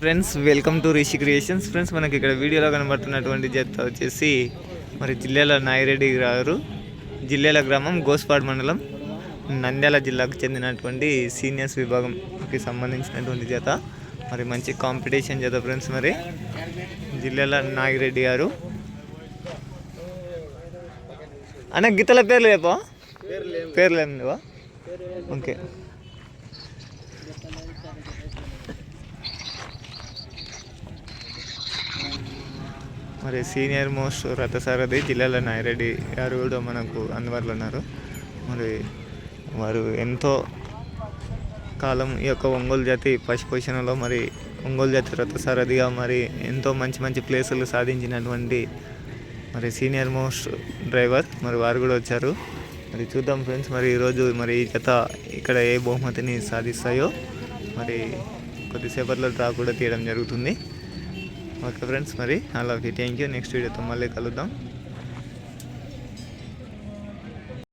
Friends welcome to Rishi creations. Friends మనకి ఇక్కడ వీడియోలో కనబడుతున్నటువంటి జత వచ్చేసి మరి జిల్లాల నాగిరెడ్డి గారు. జిల్లాల గ్రామం గోస్పాడ్ మండలం నంద్యాల జిల్లాకు చెందినటువంటి సీనియర్స్ విభాగంకి సంబంధించినటువంటి జత. మరి మంచి కాంపిటీషన్ జత ఫ్రెండ్స్ మరి. జిల్లాల నాగిరెడ్డి గారు. అన్న గీతల పేర్లు చెప్పా పేర్లు ఏం లేవా? ఓకే. మరి సీనియర్ మోస్ట్ రథసారథి జిల్లాల నాయిరెడ్డి గారు కూడా మనకు అందుబాటులో ఉన్నారు. మరి వారు ఎంతో కాలం ఈ యొక్క ఒంగోలు జాతి పశుపోషణలో మరి ఒంగోలు జాతి రథసారథిగా మరి ఎంతో మంచి మంచి ప్లేసులు సాధించినటువంటి మరి సీనియర్ మోస్ట్ డ్రైవర్ మరి వారు కూడా వచ్చారు. మరి చూద్దాం ఫ్రెండ్స్ మరి ఈరోజు మరి ఈ జత ఇక్కడ ఏ బహుమతిని సాధిస్తాయో మరి కొద్దిసేపట్లో డ్రా కూడా తీయడం జరుగుతుంది. ఓకే ఫ్రెండ్స్ మరి అలాగే థ్యాంక్ యూ నెక్స్ట్ వీడియోతో మళ్ళీ కలుద్దాం.